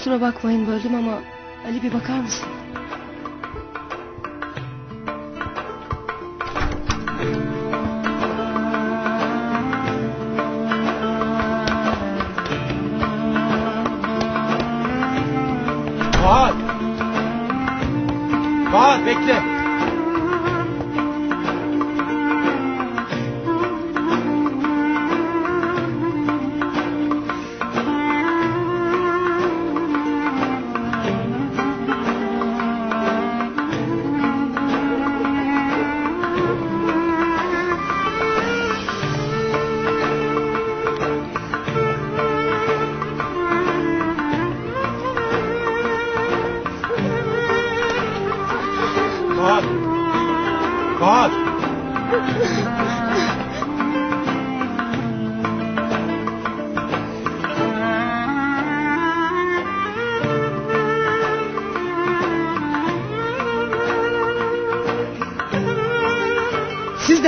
Kusura bakmayın böldüm ama Ali bir bakar mısın?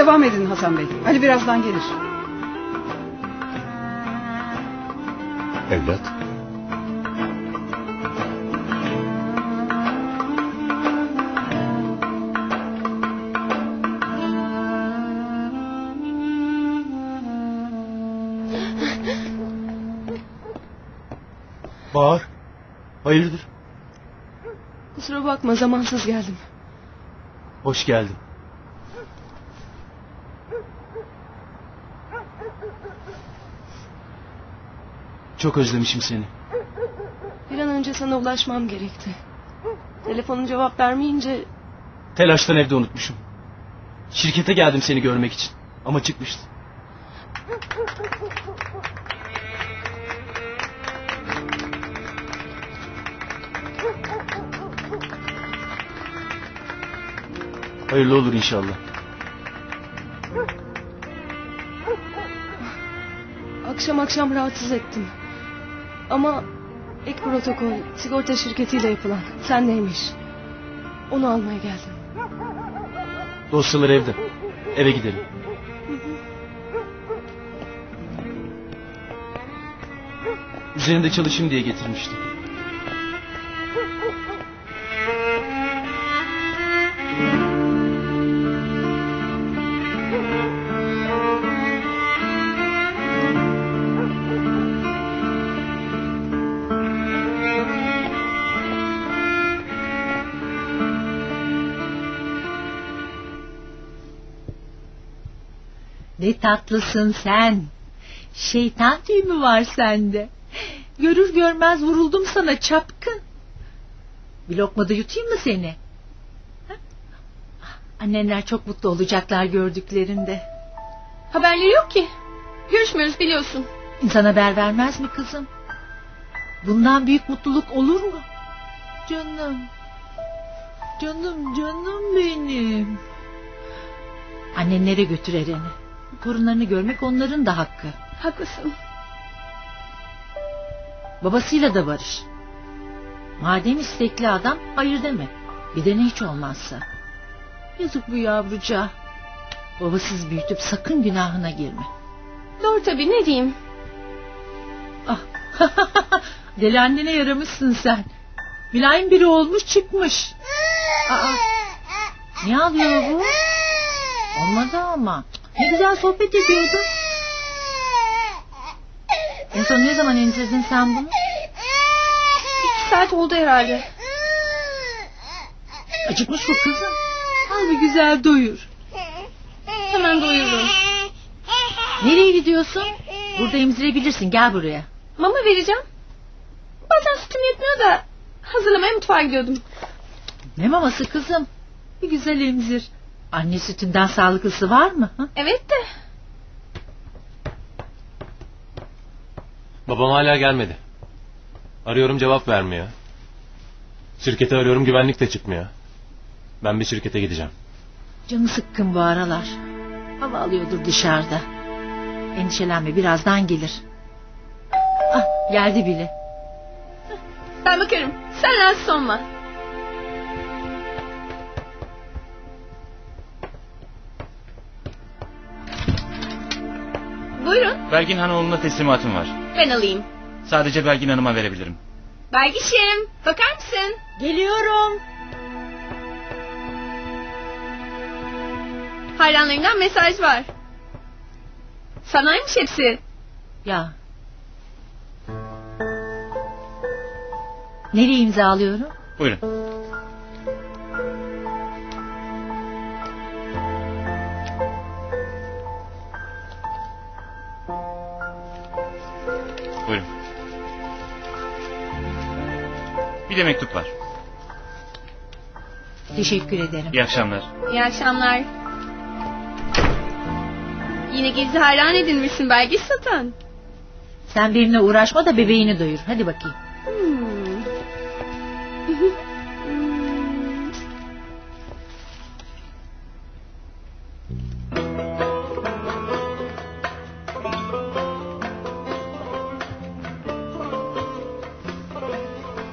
Devam edin Hasan Bey. Ali birazdan gelir. Evlat. Bahar! Hayırdır? Kusura bakma zamansız geldim. Hoş geldin. Çok özlemişim seni. Bir an önce sana ulaşmam gerekti. Telefonun cevap vermeyince Telaştan evde unutmuşum. Şirkete geldim seni görmek için. Ama çıkmıştı. Hayırlı olur inşallah. akşam akşam rahatsız ettim. Ama ek protokol sigorta şirketiyle yapılan sen neymiş? Onu almaya geldim. Dosyalar evde. Eve gidelim. Üzerinde çalışayım diye getirmiştim. Ne tatlısın sen. Şeytan tüyü mü var sende? Görür görmez vuruldum sana çapkın. Bir lokma da yutayım mı seni? Ha? Annenler çok mutlu olacaklar gördüklerinde. Haberleri yok ki. Görüşmüyoruz biliyorsun. İnsan haber vermez mi kızım? Bundan büyük mutluluk olur mu? Canım. Canım canım benim. Annenlere götür Eren'i. Torunlarını görmek onların da hakkı. Haklısın. Babasıyla da barış. Madem istekli adam hayır deme. Bir de ne hiç olmazsa. Yazık bu yavrucağa. Babasız büyütüp sakın günahına girme. Doğru tabii ne diyeyim. Ah. Deli annene yaramışsın sen. Mülayim biri olmuş çıkmış. Aa, ne ağlıyor bu? Olmadı ama. Ne güzel sohbet ediyordun. En son ne zaman emzirdin sen bunu? İki saat oldu herhalde. Acıkmış bu kızım. Al bir güzel doyur. Hemen doyururum. Nereye gidiyorsun? Burada emzirebilirsin gel buraya. Mama vereceğim. Bazen sütüm yetmiyor da hazırlamaya mutfağa gidiyordum. Ne maması kızım? Bir güzel emzir. Anne sütünden sağlıklısı var mı? ha? Evet de Babam hala gelmedi. Arıyorum cevap vermiyor. Şirkete arıyorum güvenlik de çıkmıyor. Ben bir şirkete gideceğim. Canı sıkkın bu aralar. Hava alıyordur dışarıda. Endişelenme birazdan gelir. Ah geldi bile. ben bakarım. Sen rahatsız olma. Buyurun Belgin Hanoğlu'na teslimatım var. ben alayım. Sadece Belgin Hanım'a verebilirim. Belgişim bakar mısın? Geliyorum. Hayranlarından mesaj var. Sanaymış hepsi. Ya. Nereye imzalıyorum? Buyurun. Buyurun. Bir de mektup var. Teşekkür ederim. İyi akşamlar. İyi akşamlar. Yine gizli hayran edinmişsin belge satan. Sen benimle uğraşma da bebeğini doyur. Hadi bakayım. Hmm.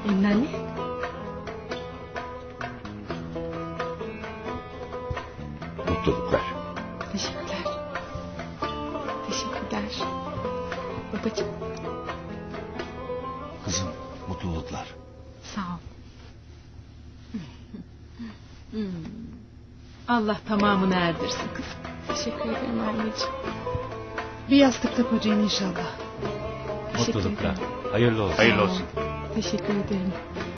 Anne. Mutluluklar. Teşekkürler. Teşekkürler. Babacığım Kızım mutluluklar. sağ ol. Allah tamamını erdirsin kızım. Teşekkür ederim anneciğim. Bir yastıkta kocayın inşallah. Teşekkür Mutluluklar. ederim. Hayırlı olsun. Hayırlı olsun. Teşekkür ederim.